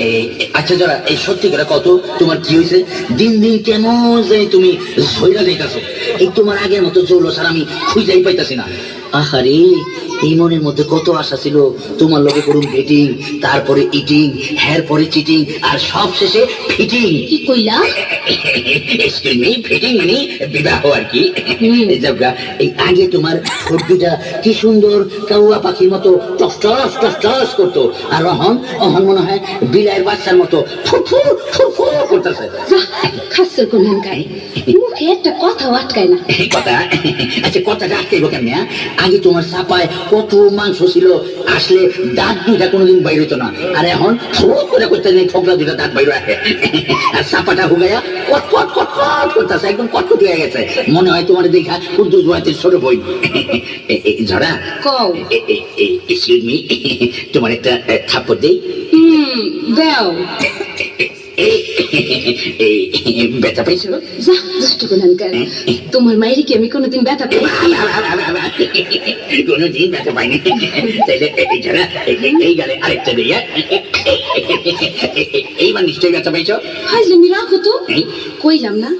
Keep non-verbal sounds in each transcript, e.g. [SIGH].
এই আচ্ছা যারা, এই সত্যি করে কত? তোমার কি হয়েছে? দিন দিন কেন যে তুমি ঝৈরা দেখাছো এই তোমার আগের মতো জৌলস আর আমি খুঁজাই পাইতাছি না। আহারে এই মনের মধ্যে কত আশা ছিল? তোমার লগে করুন ভেটিং তারপরে ইটিং হ্যার পরে চিটিং আর সব শেষে ফিটিং কি কইলা? ফিটিং মানে বিবাহ আর কি। এই আগে তোমার কি সুন্দর কাউয়া পাখির মতো টস টস টস টস করতো। আর অহন অহন মনে হয় বিলাইয়ের বাচ্চার মতো ফুরফুর ফুরফুর করতেছে। খাসের কোনখান গায়ে মুখে একটা কথা আটকায় না। কথা? আচ্ছা কথাটা আটকাইব কেমনে হ্যাঁ? আগে তোমার চাপায় কত মাংস ছিল। আসলে দাঁত দুইটা কোনোদিন বাইর হতো না। আর এখন ফুট করে করতে নেই ঠোকরা দুইটা দাঁত বাইর আসে। আর চাপাটা হুগাইয়া কট কট কট কট করতেছে। একদম কটকট হয়ে গেছে। মনে হয় তোমার দেখা কুদ্দু জোয়াতের ছোট বই। এ- কও। এক্সকিউজ মি তোমার একটা থাপ্পড় দেই। হুম দাও। [LAUGHS] ব্যথা পাইছো যা কোনখান তোমার মায়ের কি আমি কোনোদিন ব্যথা পাই? কোনদিন ব্যথা পাইনি। এই যারা এই গেলে আরেকটা দিয়ে এইবার নিশ্চয়ই ব্যথা পাইছো হাজলামি রাখো তো। কইলাম না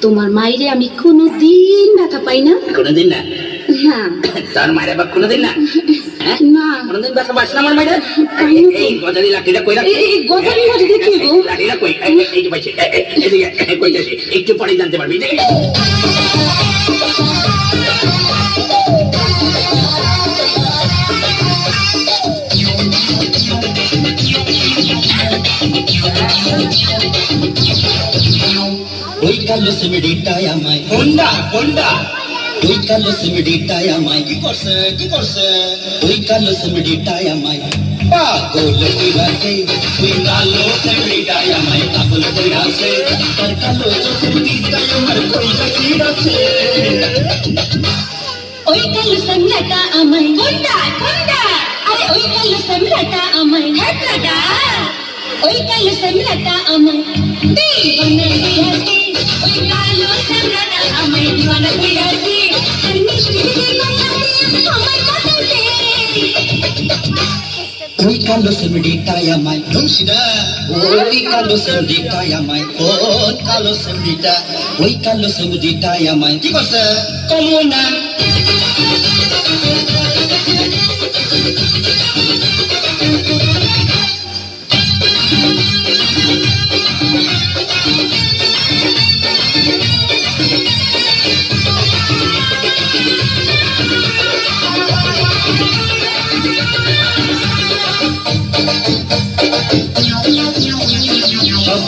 তোমার মাইরে আমি কোনোদিন ব্যথা পাই না। কোনোদিন না? না। তার মায়ের আবার কোনোদিন না? হ্যাঁ? না কোনোদিন ব্যথা পাস না আমার মায়ের পাই না তো। এই গজারি লাঠিটা কই রাখ এই এই গজারি লাঠি দেখি গো লাঠিটা কই এই এই- এই যে পাইছে এই- এই- এদিকে একটু পরে জানতে পারবি ওই কালো সিমিডিটাই আমায় কোনটা কোনটা ওই কালো সিমিডিটাই আমায় কি করছে কি করছে ওই কালো সিমিডিটাই আমায় পাগল কইরাছে তুই কালো সেমরিটাই আমায় পাগল কইরাছে তার কালো চোখের দিকটাই আমার কইরা কিরাছে ওই কালো সামলাটা আমায় কোনটা কোনটা আরে ওই কালো সামলাটা আমায় হাতটা ওই কালো সামলাটা আমায় দিওয়ানা দিয়াছে ওই কালো সামলাটা আমায় দিওয়ানা দিয়াছে ওই কালো সিমিডিটাই আমায় ধুমসিদা ওই কালো সিমিডিটাই আমায় কোন কালো সেমরিটা ওই কালো সিমিডিটাই আমায় কি করছে কমুনা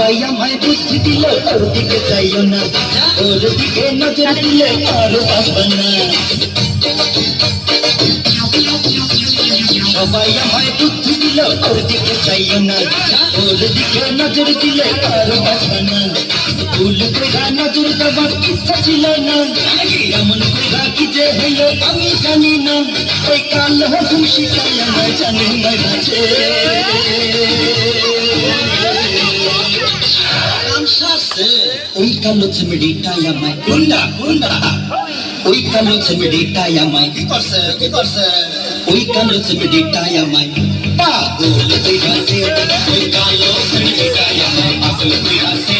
সবাই আমায় বুদ্ধি দিল ওর দিকে চাইও না। ওর দিকে নজর দিলে আর বাঁচবে না। সবাই আমায় বুদ্ধি দিল ওর দিকে চাইও না। ওর দিকে নজর দিলে আর বাঁচবে না। ভুল কইরা নজর দেবার ইচ্ছা ছিল না। এমন কইরা কি যে হইল আমি জানি না। ওই কাল হুম শিখাই আমায় জানি না গাছে ওই কালো চিমড়িটাই আমায় কোনটা কোনটা ওই কালো চিমড়িটাই আমায় কি করছে কি করছে ওই কালো চিমড়িটাই আমায় পাগল কইরাছে ওই কালো সেমরিটাই আমায় পাগল কইরাছে কান্না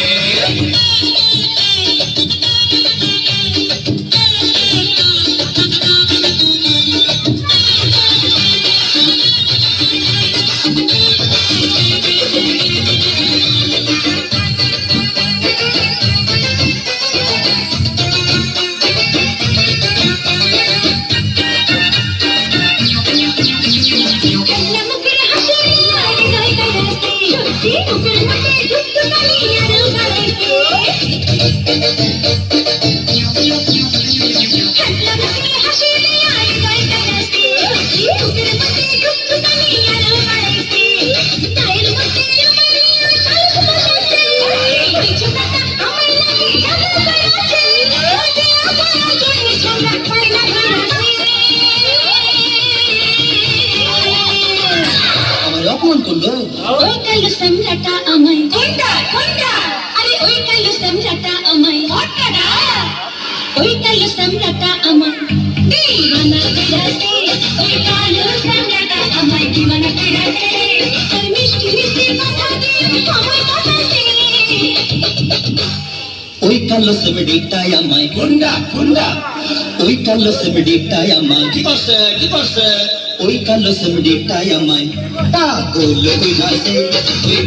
ওই কালো সম্রাটা আমায় গুন্ডা গুন্ডা ওই কালো সেমেডিটাই আমায় কি করছে কি করছে ওই কালো সেমেডিটাই আমায় পাগল হইয়াছে ওই